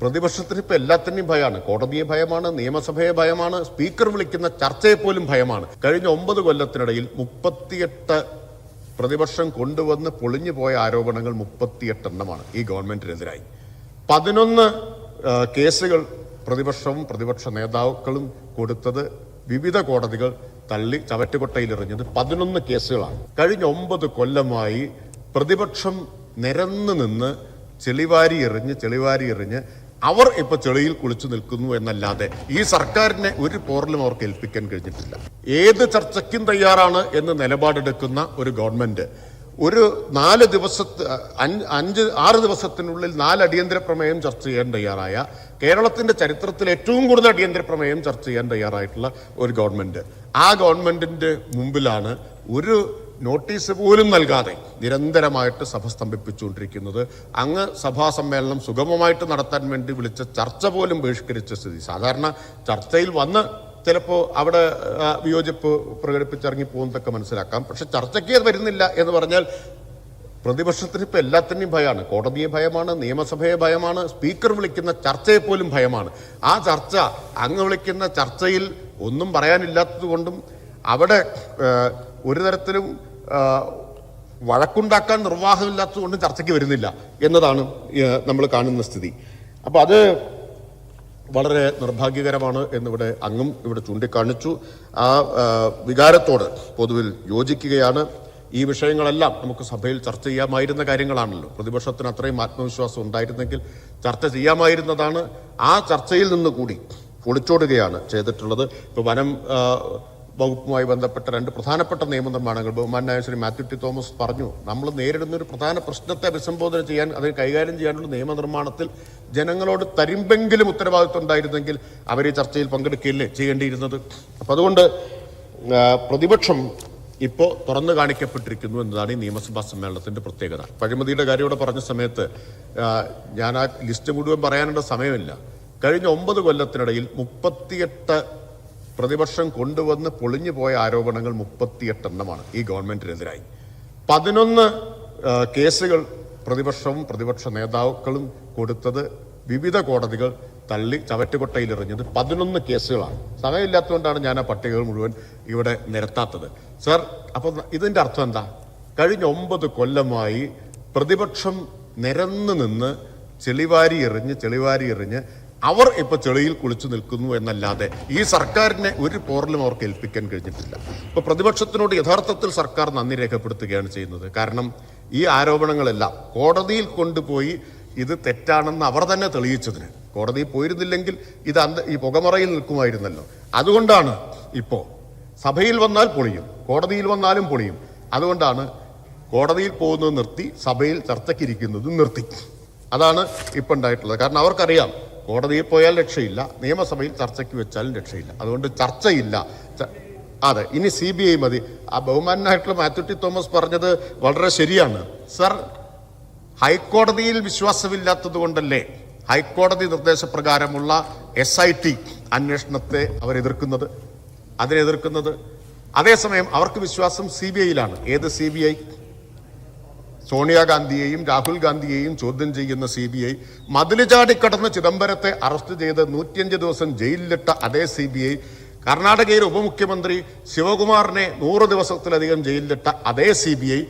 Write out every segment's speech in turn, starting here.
പ്രതിപക്ഷത്തിന് ഇപ്പൊ എല്ലാത്തിനെയും ഭയമാണ്. കോടതിയെ ഭയമാണ് നിയമസഭയെ ഭയമാണ് സ്പീക്കർ വിളിക്കുന്ന ചർച്ചയെ പോലും ഭയമാണ്. കഴിഞ്ഞ ഒമ്പത് കൊല്ലത്തിനിടയിൽ മുപ്പത്തിയെട്ട് പ്രതിപക്ഷം കൊണ്ടുവന്ന് പൊളിഞ്ഞു പോയ ആരോപണങ്ങൾ മുപ്പത്തിയെട്ട് എണ്ണമാണ് ഈ ഗവൺമെന്റിനെതിരായി. പതിനൊന്ന് കേസുകൾ പ്രതിപക്ഷവും പ്രതിപക്ഷ നേതാക്കളും കൊടുത്തത് വിവിധ കോടതികൾ തള്ളി ചവറ്റുകൊട്ടയിലെറിഞ്ഞത് പതിനൊന്ന് കേസുകളാണ്. കഴിഞ്ഞ ഒമ്പത് കൊല്ലമായി പ്രതിപക്ഷം നിരന്നു നിന്ന് ചെളിവാരി എറിഞ്ഞ് ചെളിവാരി എറിഞ്ഞ് അവർ ഇപ്പൊ ചെളിയിൽ കുളിച്ചു നിൽക്കുന്നു എന്നല്ലാതെ ഈ സർക്കാരിനെ ഒരു പോറലും അവർക്ക് ഏൽപ്പിക്കാൻ കഴിഞ്ഞിട്ടില്ല. ഏത് ചർച്ചയ്ക്കും തയ്യാറാണ് എന്ന് നിലപാടെടുക്കുന്ന ഒരു ഗവൺമെന്റ് ഒരു നാല് ദിവസത്തെ അഞ്ച് അഞ്ച് ആറ് ദിവസത്തിനുള്ളിൽ നാല് അടിയന്തര പ്രമേയം ചർച്ച ചെയ്യാൻ തയ്യാറായ കേരളത്തിന്റെ ചരിത്രത്തിൽ ഏറ്റവും കൂടുതൽ അടിയന്തര പ്രമേയം ചർച്ച ചെയ്യാൻ തയ്യാറായിട്ടുള്ള ഒരു ഗവൺമെന്റ്. ആ ഗവൺമെന്റിന്റെ മുമ്പിലാണ് ഒരു നോട്ടീസ് പോലും നൽകാതെ നിരന്തരമായിട്ട് സഭ സ്തംഭിപ്പിച്ചുകൊണ്ടിരിക്കുന്നത്. അങ്ങ് സഭാ സമ്മേളനം സുഗമമായിട്ട് നടത്താൻ വേണ്ടി വിളിച്ച ചർച്ച പോലും ബഹിഷ്കരിച്ച സ്ഥിതി. സാധാരണ ചർച്ചയിൽ വന്ന് ചിലപ്പോൾ അവിടെ വിയോജിപ്പ് പ്രകടിപ്പിച്ചിറങ്ങി പോകുന്നതൊക്കെ മനസ്സിലാക്കാം. പക്ഷെ ചർച്ചയ്ക്ക് വരുന്നില്ല എന്ന് പറഞ്ഞാൽ പ്രതിപക്ഷത്തിന് ഇപ്പോൾ എല്ലാത്തിനെയും ഭയമാണ്. കോടതിയെ ഭയമാണ് നിയമസഭയെ ഭയമാണ് സ്പീക്കർ വിളിക്കുന്ന ചർച്ചയെ പോലും ഭയമാണ്. ആ ചർച്ച അങ്ങ് വിളിക്കുന്ന ചർച്ചയിൽ ഒന്നും പറയാനില്ലാത്തത് കൊണ്ടും അവിടെ ഒരു തരത്തിലും വഴക്കുണ്ടാക്കാൻ നിർവാഹമില്ലാത്തത് കൊണ്ടും ചർച്ചയ്ക്ക് വരുന്നില്ല എന്നതാണ് നമ്മൾ കാണുന്ന സ്ഥിതി. അപ്പോൾ അത് വളരെ നിർഭാഗ്യകരമാണ് എന്നിവിടെ അങ്ങും ഇവിടെ ചൂണ്ടിക്കാണിച്ചു. ആ വികാരത്തോട് പൊതുവിൽ യോജിക്കുകയാണ്. ഈ വിഷയങ്ങളെല്ലാം നമുക്ക് സഭയിൽ ചർച്ച ചെയ്യാമായിരുന്ന കാര്യങ്ങളാണല്ലോ. പ്രതിപക്ഷത്തിന് അത്രയും ആത്മവിശ്വാസം ഉണ്ടായിരുന്നെങ്കിൽ ചർച്ച ചെയ്യാമായിരുന്നതാണ്. ആ ചർച്ചയിൽ നിന്ന് കൂടി പൊളിച്ചോടുകയാണ് ചെയ്തിട്ടുള്ളത്. ഇപ്പോൾ വനം വകുപ്പുമായി ബന്ധപ്പെട്ട രണ്ട് പ്രധാനപ്പെട്ട നിയമനിർമ്മാണങ്ങൾ ബഹുമാനായ ശ്രീ മാത്യു ടി തോമസ് പറഞ്ഞു. നമ്മൾ നേരിടുന്ന ഒരു പ്രധാന പ്രശ്നത്തെ അഭിസംബോധന ചെയ്യാൻ അത് കൈകാര്യം ചെയ്യാനുള്ള നിയമനിർമ്മാണത്തിൽ ജനങ്ങളോട് തരുമ്പെങ്കിലും ഉത്തരവാദിത്വം ഉണ്ടായിരുന്നെങ്കിൽ അവർ ഈ ചർച്ചയിൽ പങ്കെടുക്കുകയില്ലേ ചെയ്യേണ്ടിയിരുന്നത്? അപ്പം അതുകൊണ്ട് പ്രതിപക്ഷം ഇപ്പോൾ തുറന്നു കാണിക്കപ്പെട്ടിരിക്കുന്നു എന്നതാണ് ഈ നിയമസഭാ സമ്മേളനത്തിന്റെ പ്രത്യേകത. പഴിമതിയുടെ കാര്യം ഇവിടെ പറഞ്ഞ സമയത്ത് ഞാൻ ആ ലിസ്റ്റ് മുഴുവൻ പറയാനുള്ള സമയമില്ല. കഴിഞ്ഞ ഒമ്പത് കൊല്ലത്തിനിടയിൽ മുപ്പത്തിയെട്ട് പ്രതിപക്ഷം കൊണ്ടുവന്ന് പൊളിഞ്ഞു പോയ ആരോപണങ്ങൾ മുപ്പത്തിയെട്ടെണ്ണമാണ് ഈ ഗവൺമെന്റിനെതിരായി. പതിനൊന്ന് കേസുകൾ പ്രതിപക്ഷവും പ്രതിപക്ഷ നേതാക്കളും കൊടുത്തത് വിവിധ കോടതികൾ തള്ളി ചവറ്റുകൊട്ടയിലെറിഞ്ഞത് പതിനൊന്ന് കേസുകളാണ്. സമയമില്ലാത്തതുകൊണ്ടാണ് ഞാൻ ആ പട്ടികകൾ മുഴുവൻ ഇവിടെ നിരത്താത്തത്. സർ അപ്പൊ ഇതിന്റെ അർത്ഥം എന്താ? കഴിഞ്ഞ ഒമ്പത് കൊല്ലമായി പ്രതിപക്ഷം നിരന്നു നിന്ന് ചെളിവാരി എറിഞ്ഞ് ചെളിവാരി എറിഞ്ഞ് അവർ ഇപ്പോൾ ചെളിയിൽ കുളിച്ചു നിൽക്കുന്നു എന്നല്ലാതെ ഈ സർക്കാരിനെ ഒരു പോറലും അവർക്ക് ഏൽപ്പിക്കാൻ കഴിഞ്ഞിട്ടില്ല. ഇപ്പോൾ പ്രതിപക്ഷത്തിനോട് യഥാർത്ഥത്തിൽ സർക്കാർ നന്ദി രേഖപ്പെടുത്തുകയാണ് ചെയ്യുന്നത്. കാരണം ഈ ആരോപണങ്ങളെല്ലാം കോടതിയിൽ കൊണ്ടുപോയി ഇത് തെറ്റാണെന്ന് അവർ തന്നെ തെളിയിച്ചതിന്. കോടതിയിൽ പോയിരുന്നില്ലെങ്കിൽ ഇത് അന്ത ഈ പുകമറയിൽ നിൽക്കുമായിരുന്നല്ലോ. അതുകൊണ്ടാണ് ഇപ്പോൾ സഭയിൽ വന്നാൽ പൊളിയും കോടതിയിൽ വന്നാലും പൊളിയും. അതുകൊണ്ടാണ് കോടതിയിൽ പോകുന്നത് നിർത്തി സഭയിൽ ചർച്ചയ്ക്കിരിക്കുന്നത് നിർത്തി. അതാണ് ഇപ്പം ഉണ്ടായിട്ടുള്ളത്. കാരണം അവർക്കറിയാം കോടതിയിൽ പോയാൽ രക്ഷയില്ല നിയമസഭയിൽ ചർച്ചയ്ക്ക് വെച്ചാലും രക്ഷയില്ല. അതുകൊണ്ട് ചർച്ചയില്ല. അതെ ഇനി സി ബി ഐ മതി. ആ ബഹുമാനായിട്ടുള്ള മാത്യു ടി തോമസ് പറഞ്ഞത് വളരെ ശരിയാണ്. സർ ഹൈക്കോടതിയിൽ വിശ്വാസമില്ലാത്തത് കൊണ്ടല്ലേ ഹൈക്കോടതി നിർദ്ദേശപ്രകാരമുള്ള എസ് ഐ ടി അന്വേഷണത്തെ അവർ എതിർക്കുന്നത്? അതിനെതിർക്കുന്നത് അതേസമയം അവർക്ക് വിശ്വാസം സി ബി ഐയിലാണ് ഏത് സി ബി ഐ സോണിയാഗാന്ധിയെയും രാഹുൽ ഗാന്ധിയെയും ചോദ്യം ചെയ്യുന്ന സി ബി ഐ മതിലുചാടിക്കടന്ന് ചിദംബരത്തെ അറസ്റ്റ് ചെയ്ത് നൂറ്റിയഞ്ച് ദിവസം ജയിലിലിട്ട അതേ സി ബി ഐ കർണാടകയിലെ ഉപമുഖ്യമന്ത്രി ശിവകുമാറിനെ നൂറ് ദിവസത്തിലധികം ജയിലിലിട്ട അതേ സി ബി ഐ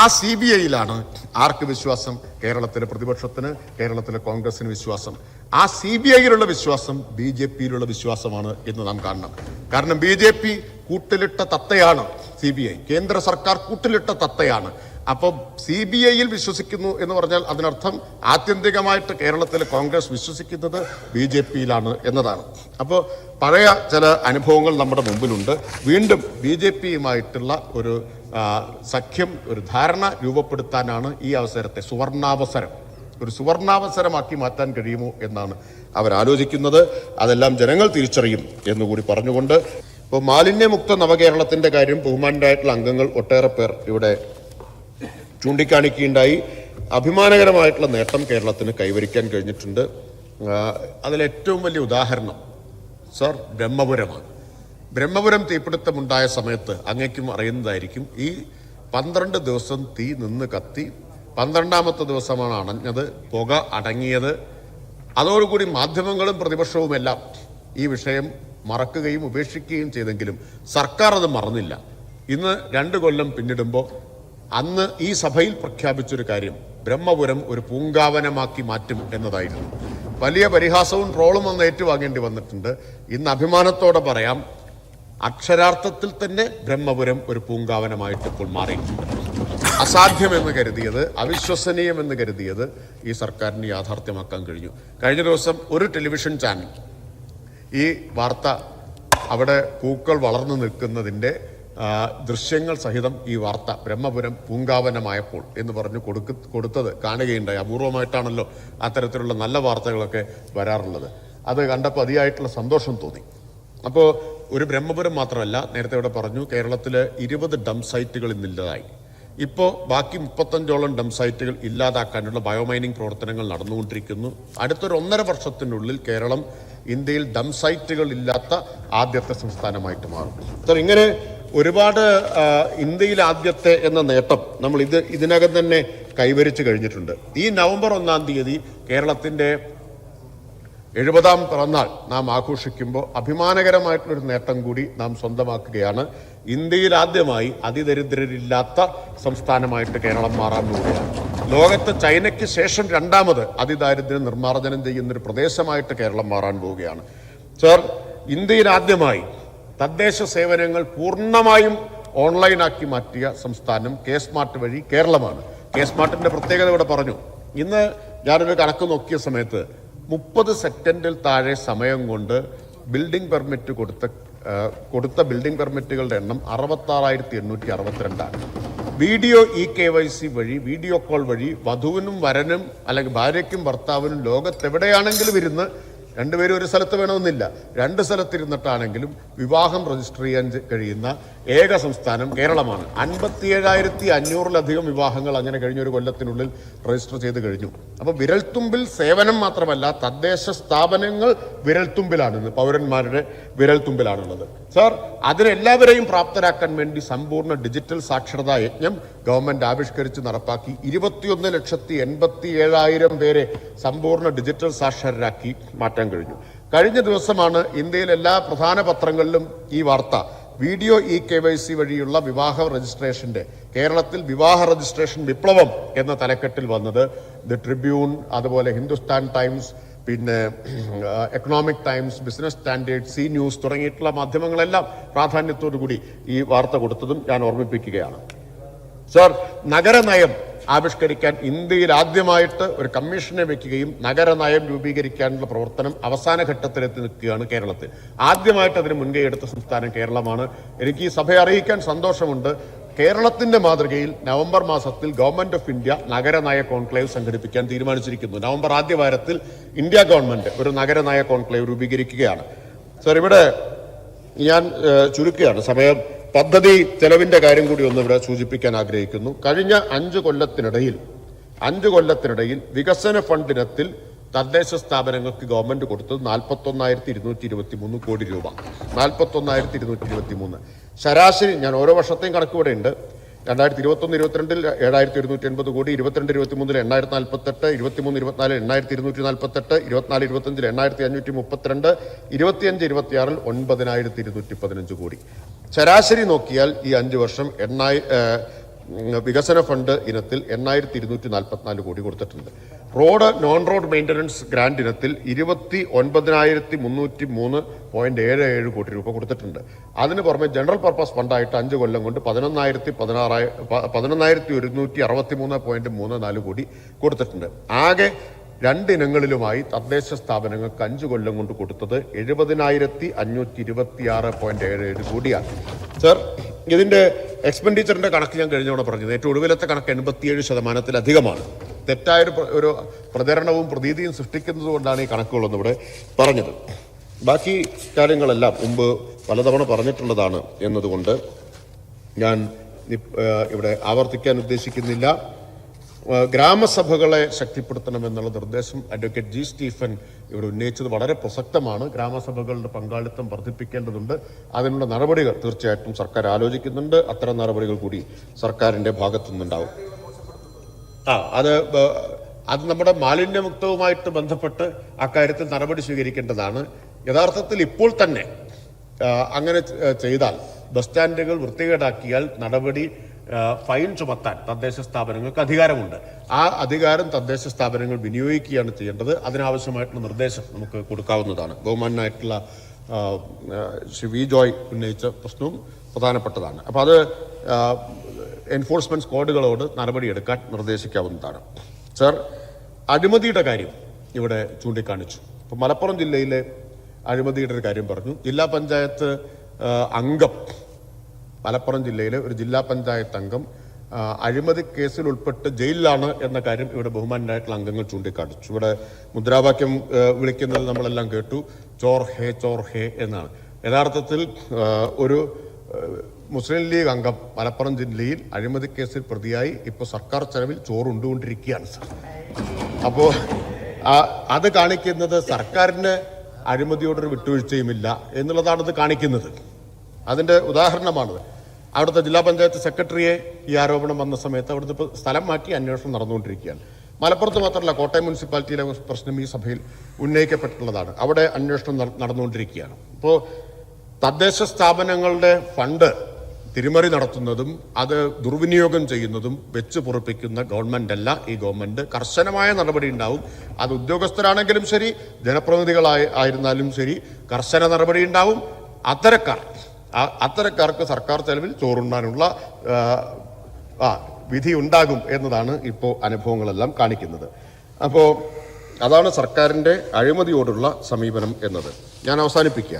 ആ സി ബി ഐയിലാണ് ആർക്ക് വിശ്വാസം? കേരളത്തിലെ പ്രതിപക്ഷത്തിന് കേരളത്തിലെ കോൺഗ്രസിന് വിശ്വാസം. ആ സി ബി ഐയിലുള്ള വിശ്വാസം ബി ജെ പിയിലുള്ള വിശ്വാസമാണ് എന്ന് നാം കാണണം. കാരണം ബി ജെ പി കൂട്ടിലിട്ട തത്തയാണ് സി ബി ഐ. കേന്ദ്ര സർക്കാർ കൂട്ടിലിട്ട തത്തയാണ്. അപ്പം സി ബി ഐയിൽ വിശ്വസിക്കുന്നു എന്ന് പറഞ്ഞാൽ അതിനർത്ഥം ആത്യന്തികമായിട്ട് കേരളത്തിലെ കോൺഗ്രസ് വിശ്വസിക്കുന്നത് ബി ജെ പിയിലാണ് എന്നതാണ്. അപ്പോൾ പഴയ ചില അനുഭവങ്ങൾ നമ്മുടെ മുമ്പിലുണ്ട്. വീണ്ടും ബി ജെ പിയുമായിട്ടുള്ള ഒരു സഖ്യം ഒരു ധാരണ രൂപപ്പെടുത്താനാണ് ഈ അവസരത്തെ സുവർണാവസരം. ഒരു സുവർണാവസരമാക്കി മാറ്റാൻ കഴിയുമോ എന്നാണ് അവരാലോചിക്കുന്നത്. അതെല്ലാം ജനങ്ങൾ തിരിച്ചറിയും എന്നുകൂടി പറഞ്ഞുകൊണ്ട് ഇപ്പോൾ മാലിന്യമുക്ത നവകേരളത്തിന്റെ കാര്യം ബഹുമാനായിട്ടുള്ള അംഗങ്ങൾ ഒട്ടേറെ പേർ ഇവിടെ ചൂണ്ടിക്കാണിക്കുകയുണ്ടായി. അഭിമാനകരമായിട്ടുള്ള നേട്ടം കേരളത്തിന് കൈവരിക്കാൻ കഴിഞ്ഞിട്ടുണ്ട്. അതിലേറ്റവും വലിയ ഉദാഹരണം സർ ബ്രഹ്മപുരമാണ്. ബ്രഹ്മപുരം തീപിടുത്തമുണ്ടായ സമയത്ത് അങ്ങേക്കും അറിയുന്നതായിരിക്കും ഈ പന്ത്രണ്ട് ദിവസം തീ നിന്ന് കത്തി പന്ത്രണ്ടാമത്തെ ദിവസമാണ് അണഞ്ഞത് പുക അടങ്ങിയത്. അതോടുകൂടി മാധ്യമങ്ങളും പ്രതിപക്ഷവുമെല്ലാം ഈ വിഷയം മറക്കുകയും ഉപേക്ഷിക്കുകയും ചെയ്തെങ്കിലും സർക്കാർ അത് മറന്നില്ല. ഇന്ന് രണ്ട് കൊല്ലം പിന്നിടുമ്പോൾ അന്ന് ഈ സഭയിൽ പ്രഖ്യാപിച്ചൊരു കാര്യം ബ്രഹ്മപുരം ഒരു പൂങ്കാവനമാക്കി മാറ്റും എന്നതായിരുന്നു. വലിയ പരിഹാസവും ട്രോളും അന്ന് ഏറ്റുവാങ്ങേണ്ടി വന്നിട്ടുണ്ട്. ഇന്ന് അഭിമാനത്തോടെ പറയാം അക്ഷരാർത്ഥത്തിൽ തന്നെ ബ്രഹ്മപുരം ഒരു പൂങ്കാവനമായിട്ട് ഇപ്പോൾ മാറിയിട്ടുണ്ട്. അസാധ്യമെന്ന് കരുതിയത് അവിശ്വസനീയമെന്ന് കരുതിയത് ഈ സർക്കാരിന് യാഥാർത്ഥ്യമാക്കാൻ കഴിഞ്ഞു. കഴിഞ്ഞ ദിവസം ഒരു ടെലിവിഷൻ ചാനൽ ഈ വാർത്ത അവിടെ പൂക്കൾ വളർന്നു നിൽക്കുന്നതിന്റെ ദൃശ്യങ്ങൾ സഹിതം ഈ വാർത്ത ബ്രഹ്മപുരം പൂങ്കാവനമായപ്പോൾ എന്ന് പറഞ്ഞ് കൊടുക്ക കൊടുത്തത് കാണുകയുണ്ടായി. അപൂർവമായിട്ടാണല്ലോ അത്തരത്തിലുള്ള നല്ല വാർത്തകളൊക്കെ വരാറുള്ളത്. അത് കണ്ടപ്പോൾ അതിയായിട്ടുള്ള സന്തോഷം തോന്നി. അപ്പോൾ ഒരു ബ്രഹ്മപുരം മാത്രമല്ല നേരത്തെ ഇവിടെ പറഞ്ഞു കേരളത്തിൽ ഇരുപത് ഡം സൈറ്റുകൾ ഇന്നില്ലതായി. ഇപ്പോൾ ബാക്കി മുപ്പത്തഞ്ചോളം ഡം സൈറ്റുകൾ ഇല്ലാതാക്കാനുള്ള ബയോമൈനിങ് പ്രവർത്തനങ്ങൾ നടന്നുകൊണ്ടിരിക്കുന്നു. അടുത്തൊരു ഒന്നര വർഷത്തിനുള്ളിൽ കേരളം ഇന്ത്യയിൽ ഡം സൈറ്റുകൾ ഇല്ലാത്ത ആദ്യത്തെ സംസ്ഥാനമായിട്ട് മാറും. സർ ഇങ്ങനെ ഒരുപാട് ഇന്ത്യയിൽ ആദ്യത്തെ എന്ന നേട്ടം നമ്മൾ ഇത് ഇതിനകം തന്നെ കൈവരിച്ചു കഴിഞ്ഞിട്ടുണ്ട്. ഈ നവംബർ ഒന്നാം തീയതി കേരളത്തിന്റെ എഴുപതാം പിറന്നാൾ നാം ആഘോഷിക്കുമ്പോൾ അഭിമാനകരമായിട്ടുള്ളൊരു നേട്ടം കൂടി നാം സ്വന്തമാക്കുകയാണ്. ഇന്ത്യയിൽ ആദ്യമായി അതിദരിദ്രരില്ലാത്ത സംസ്ഥാനമായിട്ട് കേരളം മാറാൻ പോവുകയാണ്. ലോകത്ത് ചൈനയ്ക്ക് ശേഷം രണ്ടാമത് അതിദാരിദ്ര്യം നിർമ്മാർജനം ചെയ്യുന്നൊരു പ്രദേശമായിട്ട് കേരളം മാറാൻ പോവുകയാണ്. സർ ഇന്ത്യയിൽ ആദ്യമായി തദ്ദേശ സേവനങ്ങൾ പൂർണമായും ഓൺലൈനാക്കി മാറ്റിയ സംസ്ഥാനം കെ സ്മാർട്ട് വഴി കേരളമാണ്. കെ സ്മാർട്ടിന്റെ പ്രത്യേകത ഇവിടെ പറഞ്ഞു. ഇന്ന് ഞാനൊരു കണക്ക് നോക്കിയ സമയത്ത് മുപ്പത് സെക്കൻഡിൽ താഴെ സമയം കൊണ്ട് ബിൽഡിംഗ് പെർമിറ്റ് കൊടുത്ത കൊടുത്ത ബിൽഡിംഗ് പെർമിറ്റുകളുടെ എണ്ണം അറുപത്താറായിരത്തി എണ്ണൂറ്റി അറുപത്തിരണ്ടാണ്. Video e K Y C വഴി വീഡിയോ കോൾ വഴി വധുവിനും വരനും അല്ലെങ്കിൽ ഭാര്യയ്ക്കും ഭർത്താവിനും ലോകത്തെവിടെയാണെങ്കിലും ഇരുന്ന് രണ്ടുപേരും ഒരു സ്ഥലത്ത് വേണമെന്നില്ല. രണ്ട് സ്ഥലത്തിരുന്നിട്ടാണെങ്കിലും വിവാഹം രജിസ്റ്റർ ചെയ്യാൻ കഴിയുന്ന ഏക സംസ്ഥാനം കേരളമാണ്. അൻപത്തി ഏഴായിരത്തി അഞ്ഞൂറിലധികം വിവാഹങ്ങൾ അങ്ങനെ കഴിഞ്ഞ ഒരു കൊല്ലത്തിനുള്ളിൽ രജിസ്റ്റർ ചെയ്ത് കഴിഞ്ഞു. അപ്പോൾ വിരൽത്തുമ്പിൽ സേവനം മാത്രമല്ല തദ്ദേശ സ്ഥാപനങ്ങൾ വിരൽത്തുമ്പിലാണ് പൗരന്മാരുടെ വിരൽത്തുമ്പിലാണുള്ളത്. സാർ അതിനെല്ലാവരെയും പ്രാപ്തരാക്കാൻ വേണ്ടി സമ്പൂർണ ഡിജിറ്റൽ സാക്ഷരതാ യജ്ഞം ഗവൺമെന്റ് ആവിഷ്കരിച്ച് നടപ്പാക്കി. ഇരുപത്തിയൊന്ന് ലക്ഷത്തി എൺപത്തി ഏഴായിരം പേരെ സമ്പൂർണ ഡിജിറ്റൽ സാക്ഷരരാക്കി മാറ്റാൻ കഴിഞ്ഞു. കഴിഞ്ഞ ദിവസമാണ് ഇന്ത്യയിലെ എല്ലാ പ്രധാന പത്രങ്ങളിലും ഈ വാർത്ത. Video e K Y C വഴിയുള്ള വിവാഹ രജിസ്ട്രേഷന്റെ കേരളത്തിൽ വിവാഹ രജിസ്ട്രേഷൻ വിപ്ലവം എന്ന തലക്കെട്ടിൽ വന്നത് ദി ട്രിബ്യൂൺ അതുപോലെ ഹിന്ദുസ്ഥാൻ ടൈംസ് പിന്നെ Economic Times Business Standard Zee News തുടങ്ങിയിട്ടുള്ള മാധ്യമങ്ങളെല്ലാം പ്രാധാന്യത്തോടു കൂടി ഈ വാർത്ത കൊടുത്തതും ഞാൻ ഓർമ്മിപ്പിക്കുകയാണ്. സർ നഗരനയം ആവിഷ്കരിക്കാൻ ഇന്ത്യയിൽ ആദ്യമായിട്ട് ഒരു കമ്മീഷനെ വെക്കുകയും നഗരനയം രൂപീകരിക്കാനുള്ള പ്രവർത്തനം അവസാന ഘട്ടത്തിലെത്തി നിൽക്കുകയാണ് കേരളത്തിൽ. ആദ്യമായിട്ട് അതിന് മുൻകൈ എടുത്ത സംസ്ഥാനം കേരളമാണ്. എനിക്ക് ഈ സഭയെ അറിയിക്കാൻ സന്തോഷമുണ്ട്. കേരളത്തിന്റെ മാതൃകയിൽ നവംബർ മാസത്തിൽ ഗവൺമെന്റ് ഓഫ് ഇന്ത്യ നഗരനയ കോൺക്ലേവ് സംഘടിപ്പിക്കാൻ തീരുമാനിച്ചിരിക്കുന്നു. നവംബർ ആദ്യ വാരത്തിൽ ഇന്ത്യ ഗവൺമെന്റ് ഒരു നഗരനയ കോൺക്ലേവ് രൂപീകരിക്കുകയാണ്. സർ ഇവിടെ ഞാൻ ചുരുക്കുകയാണ്. സമയം പദ്ധതി ചെലവിന്റെ കാര്യം കൂടി ഒന്ന് ഇവിടെ സൂചിപ്പിക്കാൻ ആഗ്രഹിക്കുന്നു. കഴിഞ്ഞ അഞ്ച് കൊല്ലത്തിനിടയിൽ അഞ്ച് കൊല്ലത്തിനിടയിൽ വികസന ഫണ്ട് ഇനത്തിൽ തദ്ദേശ സ്ഥാപനങ്ങൾക്ക് ഗവൺമെന്റ് കൊടുത്തത് നാൽപ്പത്തൊന്നായിരത്തി ഇരുന്നൂറ്റി ഇരുപത്തി മൂന്ന് കോടി രൂപ. നാൽപ്പത്തൊന്നായിരത്തി ഇരുന്നൂറ്റി ഇരുപത്തി മൂന്ന് ശരാശരി ഞാൻ ഓരോ വർഷത്തെയും കണക്ക് ഇവിടെ ഉണ്ട് രണ്ടായിരത്തി ഇരുപത്തൊന്ന് ഇരുപത്തിരണ്ടിൽ ഏഴായിരത്തി ഒരുന്നൂറ്റി എൺപത് കോടി ഇരുപത്തിരണ്ട് ഇരുപത്തി മൂന്നിൽ എണ്ണായിരത്തി നാൽപ്പത്തെട്ട് ഇരുപത്തിമൂന്ന് ഇരുപത്തിനാല് എണ്ണായിരത്തി ഇരുന്നൂറ്റി നാൽപ്പത്തെട്ട് ഇരുപത്തിനാല് ഇരുപത്തഞ്ചിൽ എണ്ണായിരത്തി അഞ്ഞൂറ്റി മുപ്പത്തിരണ്ട് ഇരുപത്തിയഞ്ച് ഇരുപത്തിയാറിൽ ഒൻപതിനായിരത്തി ഇരുന്നൂറ്റി പതിനഞ്ച് കോടി. ശരാശരി നോക്കിയാൽ ഈ അഞ്ച് വർഷം എണ്ണായി വികസന ഫണ്ട് ഇനത്തിൽ എണ്ണായിരത്തി ഇരുന്നൂറ്റി നാൽപ്പത്തിനാല് കോടി കൊടുത്തിട്ടുണ്ട്. Road non road maintenance grant ഇനത്തിൽ ഇരുപത്തി ഒൻപതിനായിരത്തി മുന്നൂറ്റി മൂന്ന് പോയിന്റ് ഏഴ് ഏഴ് കോടി രൂപ കൊടുത്തിട്ടുണ്ട്. അതിന് പുറമെ ജനറൽ പർപ്പസ് ഫണ്ടായിട്ട് അഞ്ച് കൊല്ലം കൊണ്ട് പതിനൊന്നായിരത്തി പതിനാറായി പതിനൊന്നായിരത്തി ഒരുന്നൂറ്റി അറുപത്തി മൂന്ന് പോയിന്റ് മൂന്ന് നാല് കോടി കൊടുത്തിട്ടുണ്ട്. ആകെ രണ്ട് ഇനങ്ങളിലുമായി തദ്ദേശ സ്ഥാപനങ്ങൾക്ക് അഞ്ച് കൊല്ലം കൊണ്ട് കൊടുത്തത് എഴുപതിനായിരത്തി അഞ്ഞൂറ്റി ഇരുപത്തി ആറ് പോയിന്റ് ഏഴ് ഏഴ് കോടിയാണ്. സർ ഇതിന്റെ എക്സ്പെൻഡിച്ചറിന്റെ കണക്ക് ഞാൻ കഴിഞ്ഞ പറഞ്ഞത് ഏറ്റവും ഒടുവിലത്തെ കണക്ക് എൺപത്തിയേഴ് ശതമാനത്തിലധികമാണ്. തെറ്റായൊരു ഒരു പ്രചരണവും പ്രതീതിയും സൃഷ്ടിക്കുന്നത് കൊണ്ടാണ് ഈ കണക്കുകളൊന്നും ഇവിടെ പറഞ്ഞത്. ബാക്കി കാര്യങ്ങളെല്ലാം മുമ്പ് പലതവണ പറഞ്ഞിട്ടുള്ളതാണ് എന്നതുകൊണ്ട് ഞാൻ ഇവിടെ ആവർത്തിക്കാൻ ഉദ്ദേശിക്കുന്നില്ല. ഗ്രാമസഭകളെ ഗ്രാമസഭകളെ ശക്തിപ്പെടുത്തണമെന്നുള്ള നിർദ്ദേശം അഡ്വക്കേറ്റ് ജി സ്റ്റീഫൻ ഇവിടെ ഉന്നയിച്ചത് വളരെ പ്രസക്തമാണ്. ഗ്രാമസഭകളുടെ പങ്കാളിത്തം വർദ്ധിപ്പിക്കേണ്ടതുണ്ട്. അതിനുള്ള നടപടികൾ തീർച്ചയായിട്ടും സർക്കാർ ആലോചിക്കുന്നുണ്ട്. അത്തരം നടപടികൾ കൂടി സർക്കാരിന്റെ ഭാഗത്തുനിന്നുണ്ടാവും. ആ അത് അത് നമ്മുടെ മാലിന്യമുക്തവുമായിട്ട് ബന്ധപ്പെട്ട് അക്കാര്യത്തിൽ നടപടി സ്വീകരിക്കേണ്ടതാണ്. യഥാർത്ഥത്തിൽ ഇപ്പോൾ തന്നെ അങ്ങനെ ചെയ്താൽ ബസ് സ്റ്റാൻഡുകൾ വൃത്തികേടാക്കിയാൽ നടപടി ഫൈൻ ചുമത്താൻ തദ്ദേശ സ്ഥാപനങ്ങൾക്ക് അധികാരമുണ്ട്. ആ അധികാരം തദ്ദേശ സ്ഥാപനങ്ങൾ വിനിയോഗിക്കുകയാണ് ചെയ്യേണ്ടത്. അതിനാവശ്യമായിട്ടുള്ള നിർദ്ദേശം നമുക്ക് കൊടുക്കാവുന്നതാണ്. ബഹുമാനായിട്ടുള്ള ശ്രീ വി ജോയ് ഉന്നയിച്ച പ്രശ്നവും പ്രധാനപ്പെട്ടതാണ്. അപ്പോൾ അത് ആ, എൻഫോഴ്സ്മെന്റ് സ്ക്വാഡുകളോട് നടപടിയെടുക്കാൻ നിർദ്ദേശിക്കാവുന്നതാണ്. സർ അഴിമതിയുടെ കാര്യം ഇവിടെ ചൂണ്ടിക്കാണിച്ചു. ഇപ്പോൾ മലപ്പുറം ജില്ലയിലെ അഴിമതിയുടെ ഒരു കാര്യം പറഞ്ഞു. ജില്ലാ പഞ്ചായത്ത് അംഗം മലപ്പുറം ജില്ലയിലെ ഒരു ജില്ലാ പഞ്ചായത്ത് അംഗം അഴിമതി കേസിൽ ഉൾപ്പെട്ട് ജയിലിലാണ് എന്ന കാര്യം ഇവിടെ ബഹുമാനായിട്ടുള്ള അംഗങ്ങൾ ചൂണ്ടിക്കാണിച്ചു. ഇവിടെ മുദ്രാവാക്യം വിളിക്കുന്നത് നമ്മളെല്ലാം കേട്ടു. ചോർ ഹേ ചോർ ഹേ എന്നാണ്. യഥാർത്ഥത്തിൽ ഒരു മുസ്ലിം ലീഗ് അംഗം മലപ്പുറം ജില്ലയിൽ അഴിമതി കേസിൽ പ്രതിയായി ഇപ്പോൾ സർക്കാർ ചെലവിൽ ചോറുണ്ടുകൊണ്ടിരിക്കുകയാണ് സർ. അപ്പോൾ അത് കാണിക്കുന്നത് സർക്കാരിന് അഴിമതിയോടൊരു വിട്ടുവീഴ്ചയുമില്ല എന്നുള്ളതാണ് ഇത് കാണിക്കുന്നത്. അതിന്റെ ഉദാഹരണമാണത് അവിടുത്തെ ജില്ലാ പഞ്ചായത്ത് സെക്രട്ടറിയെ ഈ ആരോപണം വന്ന സമയത്ത് അവിടുത്തെ ഇപ്പോൾ സ്ഥലം മാറ്റി അന്വേഷണം നടന്നുകൊണ്ടിരിക്കുകയാണ്. മലപ്പുറത്ത് മാത്രമല്ല കോട്ടയം മുനിസിപ്പാലിറ്റിയിലെ പ്രശ്നം ഈ സഭയിൽ ഉന്നയിക്കപ്പെട്ടിട്ടുള്ളതാണ്. അവിടെ അന്വേഷണം നട- നടന്നുകൊണ്ടിരിക്കുകയാണ്. ഇപ്പോൾ തദ്ദേശ സ്ഥാപനങ്ങളുടെ ഫണ്ട് തിരിമറി നടത്തുന്നതും അത് ദുർവിനിയോഗം ചെയ്യുന്നതും വെച്ച് പൊറപ്പിക്കുന്ന ഗവൺമെന്റ് അല്ല ഈ ഗവൺമെന്റ് കർശനമായ നടപടി ഉണ്ടാവും. അത് ഉദ്യോഗസ്ഥരാണെങ്കിലും ശരി ജനപ്രതിനിധികളായി ആയിരുന്നാലും ശരി കർശന നടപടി ഉണ്ടാവും. അത്തരക്കാർ അത്തരക്കാർക്ക് സർക്കാർ ചെലവിൽ ചോറുണ്ണാനുള്ള വിധി ഉണ്ടാകും എന്നതാണ് ഇപ്പോൾ അനുഭവങ്ങളെല്ലാം കാണിക്കുന്നത്. അപ്പോൾ അതാണ് സർക്കാരിന്റെ അഴിമതിയോടുള്ള സമീപനം എന്നത്. ഞാൻ അവസാനിപ്പിക്കുക